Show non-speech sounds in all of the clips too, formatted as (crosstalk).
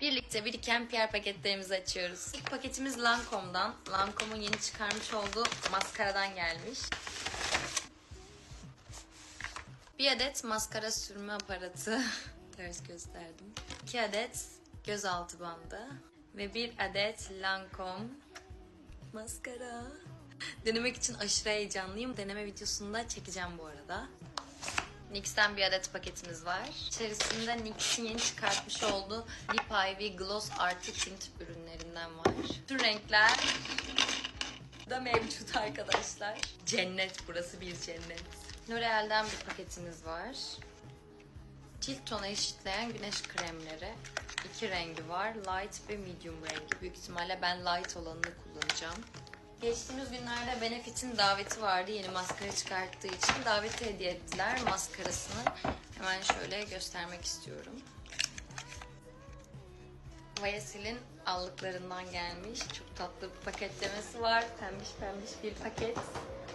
Birlikte biriken PR paketlerimizi açıyoruz. İlk paketimiz Lancome'dan. Lancome'un yeni çıkarmış olduğu maskaradan gelmiş. Bir adet maskara sürme aparatı. (laughs) Ters gösterdim. İki adet gözaltı bandı. Ve bir adet Lancome maskara. Denemek için aşırı heyecanlıyım. Deneme videosunu da çekeceğim bu arada. NYX'ten bir adet paketimiz var. İçerisinde NYX'in yeni çıkartmış olduğu Lip Ivy Gloss artı tint ürünlerinden var. Tüm renkler da mevcut arkadaşlar. Cennet burası bir cennet. L'Oreal'den bir paketimiz var. Cilt tonu eşitleyen güneş kremleri. İki rengi var. Light ve medium rengi. Büyük ihtimalle ben light olanını kullanacağım. Geçtiğimiz günlerde Benefit'in daveti vardı yeni maskara çıkarttığı için. Daveti hediye ettiler maskarasını. Hemen şöyle göstermek istiyorum. Vayasil'in allıklarından gelmiş. Çok tatlı bir paketlemesi var. Pembiş pembiş bir paket.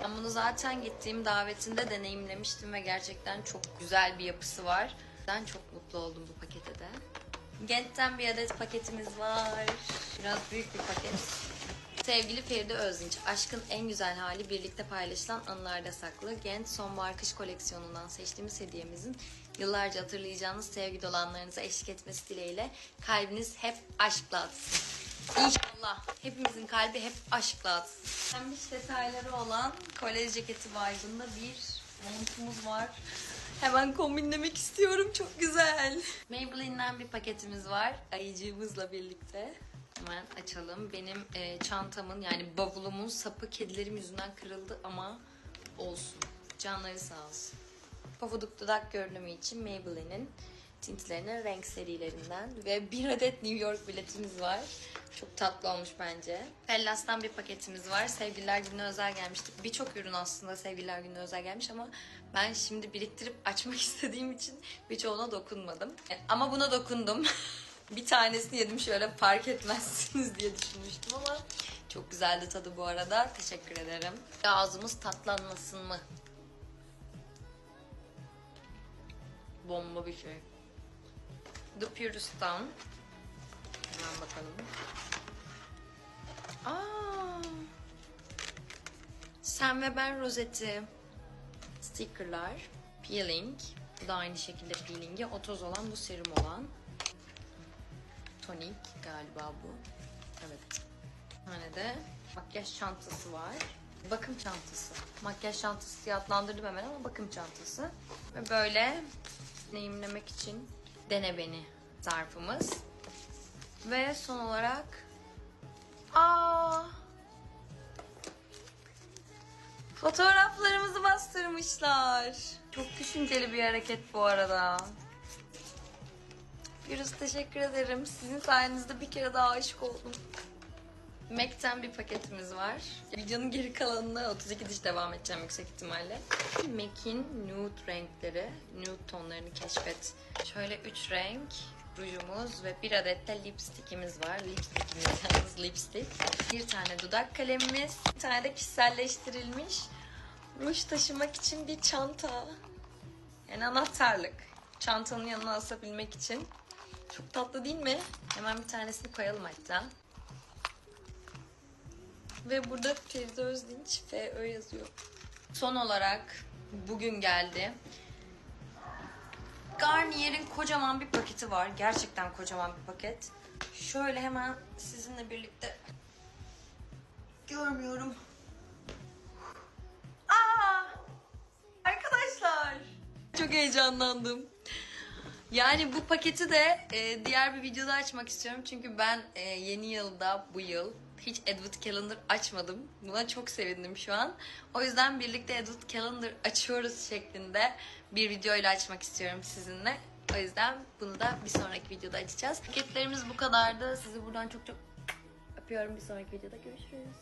Ben bunu zaten gittiğim davetinde deneyimlemiştim ve gerçekten çok güzel bir yapısı var. Ben çok mutlu oldum bu pakete de. Gent'ten bir adet paketimiz var. Biraz büyük bir paket. Sevgili Feride Özdinç, aşkın en güzel hali birlikte paylaşılan anılarda saklı. Gent sonbahar kış koleksiyonundan seçtiğimiz hediyemizin yıllarca hatırlayacağınız sevgi olanlarınıza eşlik etmesi dileğiyle kalbiniz hep aşkla atsın. İnşallah hepimizin kalbi hep aşkla atsın. Pembiş detayları olan kolej ceketi vibe'ında bir montumuz var. Hemen kombinlemek istiyorum. Çok güzel. Maybelline'den bir paketimiz var. Ayıcığımızla birlikte. Hemen açalım. Benim e, çantamın yani bavulumun sapı kedilerim yüzünden kırıldı ama olsun. Canları sağ olsun. Pofuduk dudak görünümü için Maybelline'in tintlerinin renk serilerinden ve bir adet New York biletimiz var. Çok tatlı olmuş bence. Pellas'tan bir paketimiz var. Sevgililer Günü'ne özel gelmişti. Birçok ürün aslında Sevgililer Günü'ne özel gelmiş ama ben şimdi biriktirip açmak (laughs) istediğim için birçoğuna dokunmadım. E, Ama buna dokundum. (laughs) bir tanesini yedim şöyle fark etmezsiniz diye düşünmüştüm ama çok güzeldi tadı bu arada. Teşekkür ederim. Ağzımız tatlanmasın mı? Bomba bir şey. The Purist'tan. Hemen bakalım. Aa. Sen ve ben rozeti. Stickerlar. Peeling. Bu da aynı şekilde peelingi. O toz olan bu serum olan. Tonik galiba bu. Evet. Bir tane de makyaj çantası var. Bakım çantası. Makyaj çantası diye adlandırdım hemen ama bakım çantası. Ve böyle deneyimlemek için dene beni zarfımız. Ve son olarak aa fotoğraflarımızı bastırmışlar. Çok düşünceli bir hareket bu arada. Virüs teşekkür ederim. Sizin sayenizde bir kere daha aşık oldum. MAC'ten bir paketimiz var. Videonun geri kalanına 32 diş devam edeceğim yüksek ihtimalle. MAC'in nude renkleri, nude tonlarını keşfet. Şöyle 3 renk rujumuz ve bir adet de lipstikimiz var. Lipstikimiz yalnız lipstik. Bir tane dudak kalemimiz. Bir tane de kişiselleştirilmiş ruj taşımak için bir çanta. Yani anahtarlık. Çantanın yanına asabilmek için. Çok tatlı değil mi? Hemen bir tanesini koyalım hatta. Ve burada Feride Özdinç FÖ yazıyor. Son olarak bugün geldi. Garnier'in kocaman bir paketi var. Gerçekten kocaman bir paket. Şöyle hemen sizinle birlikte görmüyorum. Aa! Arkadaşlar! Çok heyecanlandım. Yani bu paketi de e, diğer bir videoda açmak istiyorum. Çünkü ben e, yeni yılda bu yıl hiç Edward Calendar açmadım. Buna çok sevindim şu an. O yüzden birlikte Edward Calendar açıyoruz şeklinde bir video ile açmak istiyorum sizinle. O yüzden bunu da bir sonraki videoda açacağız. Paketlerimiz bu kadardı. Sizi buradan çok çok öpüyorum. Bir sonraki videoda görüşürüz.